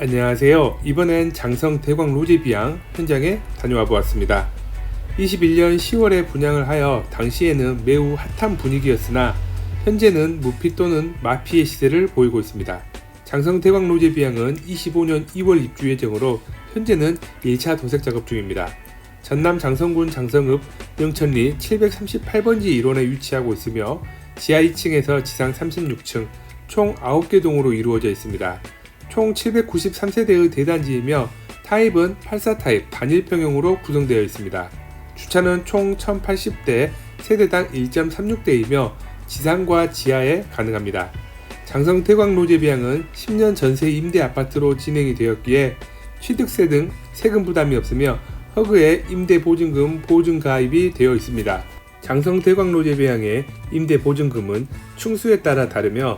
안녕하세요. 이번엔 장성 대광 로제 비양 현장에 다녀와 보았습니다. 21년 10월에 분양을 하여 당시에는 매우 핫한 분위기였으나 현재는 무피 또는 마피의 시세를 보이고 있습니다. 장성 대광 로제 비양은 25년 2월 입주 예정으로 현재는 1차 도색 작업 중입니다. 전남 장성군 장성읍 영천리 738번지 1원에 위치하고 있으며 지하 2층에서 지상 36층 총 9개 동으로 이루어져 있습니다. 총 793세대의 대단지이며 타입은 84 타입 단일평형으로 구성되어 있습니다. 주차는 총 1080대, 세대당 1.36대이며 지상과 지하에 가능합니다. 장성 태광 로제 비양은 10년 전세 임대 아파트로 진행이 되었기에 취득세 등 세금 부담이 없으며 허그에 임대 보증금 보증 가입이 되어 있습니다. 장성 대광 로제 비양의 임대 보증금은 충수에 따라 다르며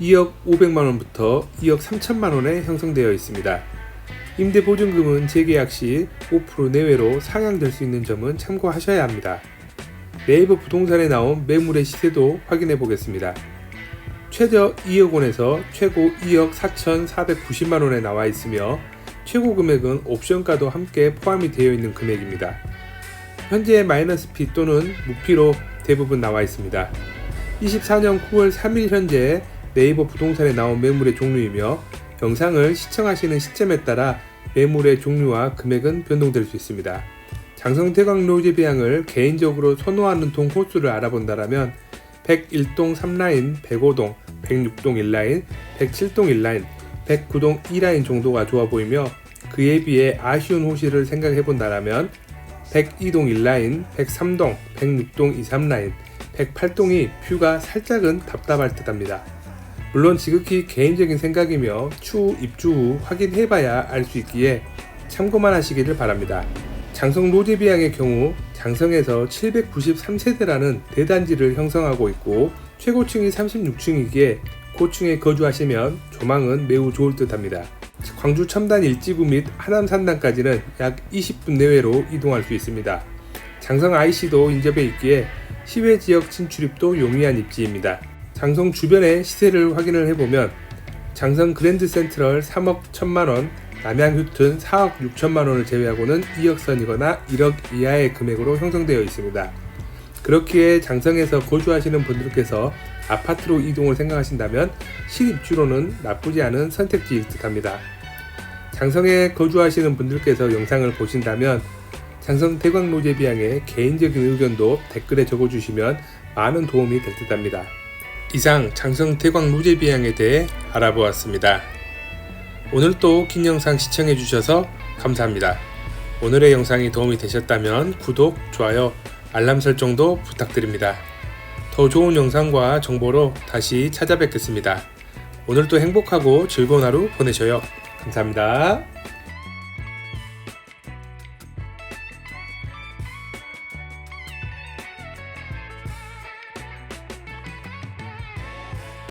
2억 500만 원부터 2억 3천만 원에 형성되어 있습니다. 임대 보증금은 재계약 시 5% 내외로 상향될 수 있는 점은 참고하셔야 합니다. 네이버 부동산에 나온 매물의 시세도 확인해 보겠습니다. 최저 2억 원에서 최고 2억 4,490만 원에 나와 있으며 최고 금액은 옵션가도 함께 포함이 되어 있는 금액입니다. 현재 마이너스 피 또는 무피로 대부분 나와 있습니다. 24년 9월 3일 현재 네이버 부동산에 나온 매물의 종류이며 영상을 시청하시는 시점에 따라 매물의 종류와 금액은 변동될 수 있습니다. 장성대광 로제 비양을 개인적으로 선호하는 동 호수를 알아본다라면 101동 3라인, 105동, 106동 1라인, 107동 1라인, 109동 2라인 정도가 좋아 보이며 그에 비해 아쉬운 호시를 생각해 본다라면 102동 1라인, 103동, 106동 2, 3라인, 108동이 뷰가 살짝은 답답할 듯합니다. 물론 지극히 개인적인 생각이며 추후 입주 후 확인해봐야 알 수 있기에 참고만 하시기를 바랍니다. 장성 로제비양의 경우 장성에서 793세대라는 대단지를 형성하고 있고 최고층이 36층이기에 고층에 거주하시면 조망은 매우 좋을 듯 합니다. 광주 첨단 일지구 및 하남 산단까지는 약 20분 내외로 이동할 수 있습니다. 장성 IC도 인접해 있기에 시외 지역 진출입도 용이한 입지입니다. 장성 주변의 시세를 확인을 해보면 장성 그랜드 센트럴 3억 1천만 원, 남양 휴튼 4억 6천만 원을 제외하고는 2억 선이거나 1억 이하의 금액으로 형성되어 있습니다. 그렇기에 장성에서 거주하시는 분들께서 아파트로 이동을 생각하신다면 실입주로는 나쁘지 않은 선택지일 듯합니다. 장성에 거주하시는 분들께서 영상을 보신다면 장성 대광 로제 비양의 개인적인 의견도 댓글에 적어주시면 많은 도움이 될 듯합니다. 이상 장성 대광 로제 비양에 대해 알아보았습니다. 오늘도 긴 영상 시청해 주셔서 감사합니다. 오늘의 영상이 도움이 되셨다면 구독, 좋아요, 알람 설정도 부탁드립니다. 더 좋은 영상과 정보로 다시 찾아뵙겠습니다. 오늘도 행복하고 즐거운 하루 보내셔요. 감사합니다.